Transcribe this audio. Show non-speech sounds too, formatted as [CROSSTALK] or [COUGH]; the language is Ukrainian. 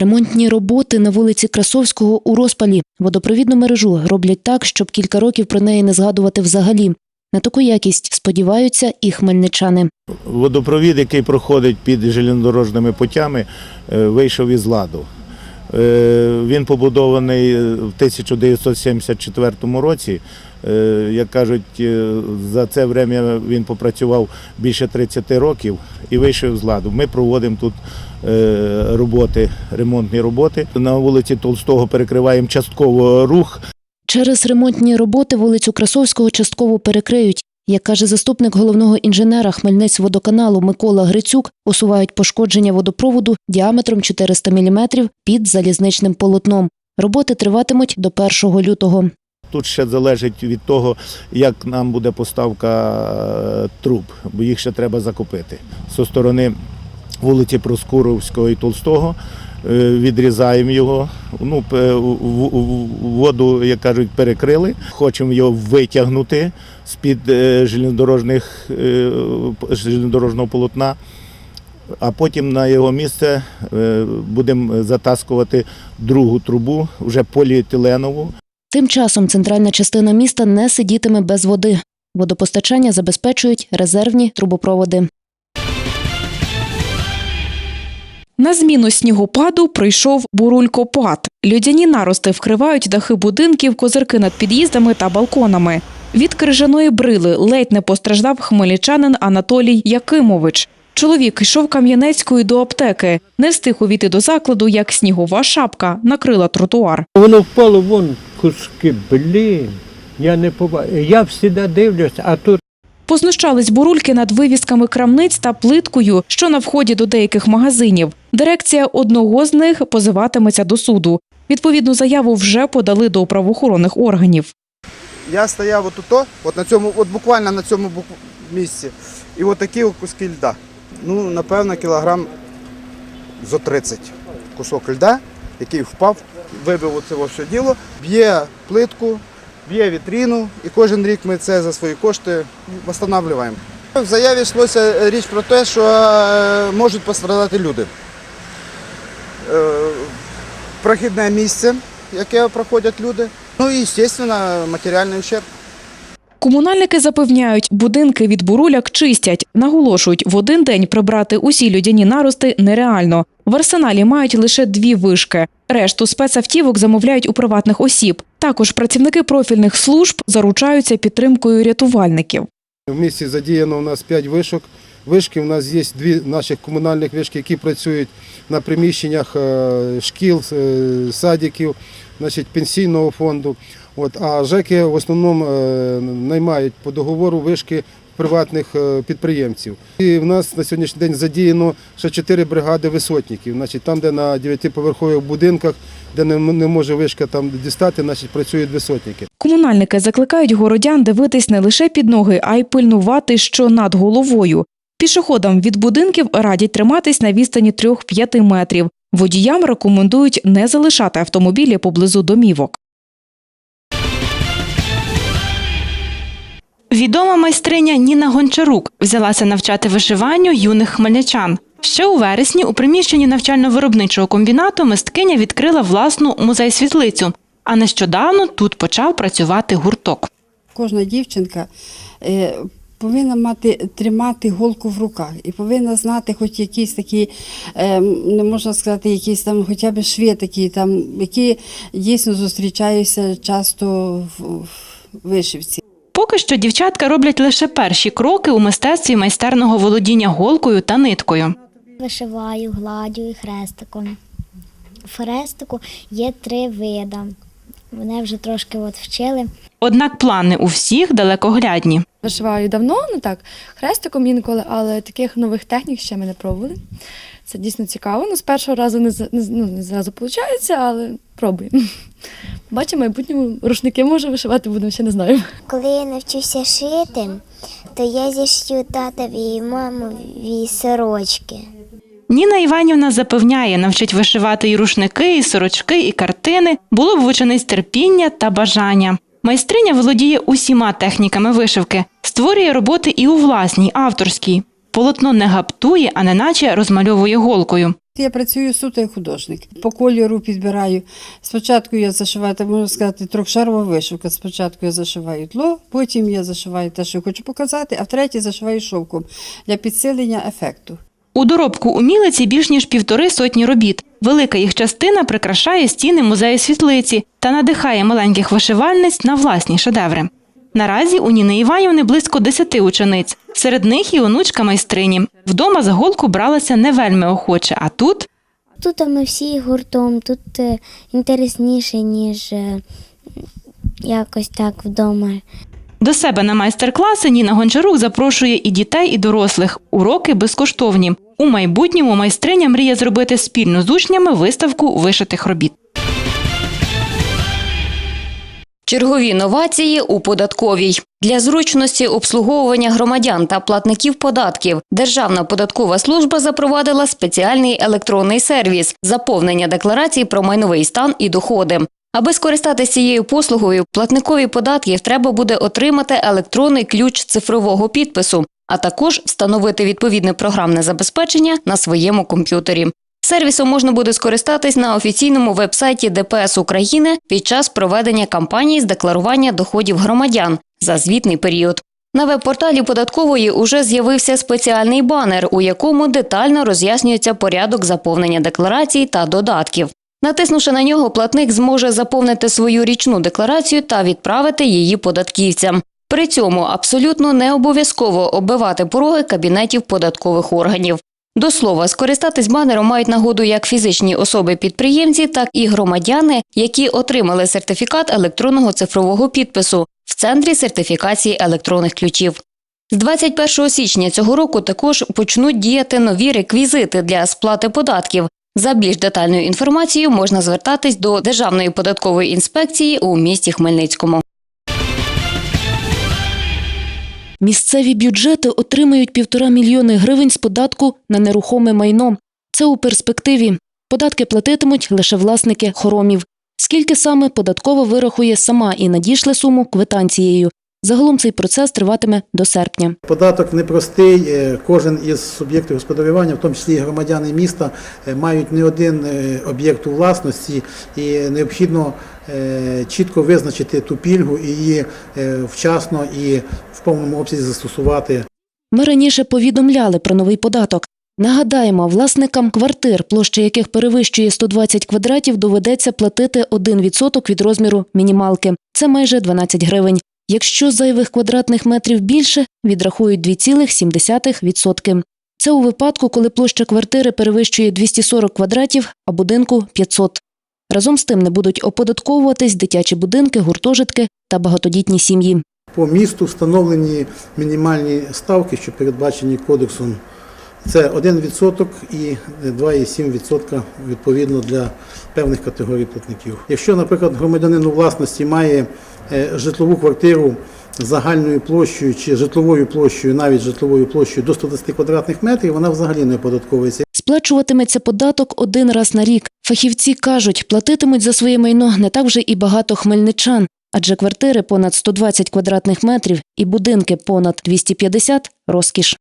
Ремонтні роботи на вулиці Красовського у розпалі. Водопровідну мережу роблять так, щоб кілька років про неї не згадувати взагалі. На таку якість сподіваються і хмельничани. Водопровід, який проходить під железнодорожними путями, е, вийшов із ладу. Е, Він побудований в 1974 році. Е, Як кажуть, за це время він попрацював більше 30 років і вийшов з ладу. Ми проводимо тут роботи, ремонтні роботи. На вулиці Толстого перекриваємо частково рух. Через ремонтні роботи вулицю Красовського частково перекриють. Як каже заступник головного інженера Хмельницькводоканалу Микола Грицюк, усувають пошкодження водопроводу діаметром 400 мм під залізничним полотном. Роботи триватимуть до 1 лютого. Тут ще залежить від того, як нам буде поставка е, труб, бо їх ще треба закупити. Зі сторони вулиці Проскуровського і Толстого е, відрізаємо його. Ну, в- воду, як кажуть, перекрили. Хочемо його витягнути з-під е, железнодорожних, е, железнодорожного полотна. А потім на його місце е, будемо затаскувати другу трубу, вже поліетиленову. Тим часом центральна частина міста не сидітиме без води. Водопостачання забезпечують резервні трубопроводи. На зміну снігопаду прийшов бурулькопад. Людяні нарости вкривають дахи будинків, козирки над під'їздами та балконами. Від крижаної брили ледь не постраждав хмельничанин Анатолій Якимович. Чоловік йшов Кам'янецькою до аптеки. Не встиг увійти до закладу, як снігова шапка накрила тротуар. Воно впало вон куски, блін. Я не побачив. Я всіда дивлюся, а тут Познущались бурульки над вивісками крамниць та плиткою, що на вході до деяких магазинів. Дирекція одного з них позиватиметься до суду. Відповідну заяву вже подали до правоохоронних органів. Я стояв от тут, от на цьому, от буквально на цьому місці. І от от куски льда. Ну, напевно, кілограм зо 30 кусок льда, який впав, вибив оце все діло, б'є плитку, б'є вітріну, і кожен рік ми це за свої кошти встановлюємо. В заяві йшлося річ про те, що е, можуть пострадати люди. Е, Прохідне місце, яке проходять люди. Ну і, звісно, матеріальний ущерб. Комунальники запевняють, будинки від буруляк чистять. Наголошують, в один день прибрати усі людяні нарости нереально. В арсеналі мають лише дві вишки. Решту спецавтівок замовляють у приватних осіб. Також працівники профільних служб заручаються підтримкою рятувальників. В місті задіяно у нас 5 вишок. Вишки у нас є дві наших комунальних вишки, які працюють на приміщеннях е, шкіл, е, садиків, значить, пенсійного фонду. От, а ЖЕКи в основному е, наймають по договору вишки приватних підприємців. І в нас на сьогоднішній день задіяно ще 4 бригади висотників. Значить, там, де на 9-поверхових будинках, де не може вишка там дістати, значить, працюють висотники. Комунальники закликають городян дивитись не лише під ноги, а й пильнувати, що над головою. Пішоходам від будинків радять триматись на відстані 3-5 метрів. Водіям рекомендують не залишати автомобілі поблизу домівок. Відома майстриня Ніна Гончарук взялася навчати вишиванню юних хмельничан. Ще у вересні у приміщенні навчально-виробничого комбінату мисткиня відкрила власну музей-світлицю. А нещодавно тут почав працювати гурток. Кожна дівчинка е, повинна мати тримати голку в руках і повинна знати хоч якісь такі, е, не можна сказати, якісь там хоча б шви такі, там, які дійсно зустрічаються часто в, в вишивці. Поки що дівчатка роблять лише перші кроки у мистецтві майстерного володіння голкою та ниткою. Вишиваю, гладю і хрестиком. В хрестику є три види. Мене вже трошки от вчили. Однак плани у всіх далекоглядні. Вишиваю давно, ну так, хрестиком інколи, але таких нових технік ще ми не пробували. Це дійсно цікаво. Ну, з першого разу не, ну, не зразу виходить, але пробуємо. [LAUGHS] Бачимо, в майбутньому рушники може вишивати будемо, ще не знаю. Коли я навчуся шити, то я зішью татові і мамові сорочки. Ніна Іванівна запевняє, навчить вишивати і рушники, і сорочки, і картини, було б в учениць терпіння та бажання. Майстриня володіє усіма техніками вишивки, створює роботи і у власній авторській. Полотно не гаптує, а неначе розмальовує голкою. Я працюю суто як художник. По кольору підбираю. Спочатку я зашиваю, так можна сказати, трьохшарова вишивка. Спочатку я зашиваю тло, потім я зашиваю те, що хочу показати, а втретє зашиваю шовком для підсилення ефекту. У доробку умілиці більш ніж півтори сотні робіт. Велика їх частина прикрашає стіни музею світлиці та надихає маленьких вишивальниць на власні шедеври. Наразі у Ніни Іванівни близько десяти учениць. Серед них і онучка майстрині. Вдома за голку бралася не вельми охоче, а тут Тут ми всі гуртом, тут е, інтересніше, ніж е, якось так вдома. До себе на майстер-класи Ніна Гончарук запрошує і дітей, і дорослих. Уроки безкоштовні. У майбутньому майстриня мріє зробити спільно з учнями виставку вишитих робіт. Чергові новації у податковій для зручності обслуговування громадян та платників податків. Державна податкова служба запровадила спеціальний електронний сервіс заповнення декларацій про майновий стан і доходи. Аби скористатися цією послугою, платникові податків треба буде отримати електронний ключ цифрового підпису, а також встановити відповідне програмне забезпечення на своєму комп'ютері. Сервісом можна буде скористатись на офіційному вебсайті ДПС України під час проведення кампанії з декларування доходів громадян за звітний період. На веб-порталі податкової уже з'явився спеціальний банер, у якому детально роз'яснюється порядок заповнення декларацій та додатків. Натиснувши на нього, платник зможе заповнити свою річну декларацію та відправити її податківцям. При цьому абсолютно не обов'язково оббивати пороги кабінетів податкових органів. До слова, скористатись банером мають нагоду як фізичні особи-підприємці, так і громадяни, які отримали сертифікат електронного цифрового підпису в центрі сертифікації електронних ключів. З 21 січня цього року також почнуть діяти нові реквізити для сплати податків. За більш детальною інформацією можна звертатись до Державної податкової інспекції у місті Хмельницькому. Місцеві бюджети отримають півтора мільйони гривень з податку на нерухоме майно. Це у перспективі. Податки платитимуть лише власники хоромів. Скільки саме податкова вирахує сама і надішле суму квитанцією. Загалом цей процес триватиме до серпня. Податок непростий. е, Кожен із суб'єктів господарювання, в тому числі і громадяни міста, е, мають не один е, об'єкт у власності, і необхідно чітко визначити ту пільгу і її вчасно і в повному обсязі застосувати. Ми раніше повідомляли про новий податок. Нагадаємо, власникам квартир, площа яких перевищує 120 квадратів, доведеться платити 1% від розміру мінімалки. Це майже 12 гривень. Якщо зайвих квадратних метрів більше, відрахують 2,7%. Це у випадку, коли площа квартири перевищує 240 квадратів, а будинку 500. Разом з тим не будуть оподатковуватись дитячі будинки, гуртожитки та багатодітні сім'ї. По місту встановлені мінімальні ставки, що передбачені кодексом. Це 1% і 2,7% відповідно для певних категорій платників. Якщо, наприклад, громадянин у власності має житлову квартиру загальною площею чи житловою площею, навіть житловою площею до 110 квадратних метрів, вона взагалі не оподатковується. Сплачуватиметься податок один раз на рік. Фахівці кажуть, платитимуть за своє майно не так вже і багато хмельничан, адже квартири понад 120 квадратних метрів і будинки понад 250 – розкіш.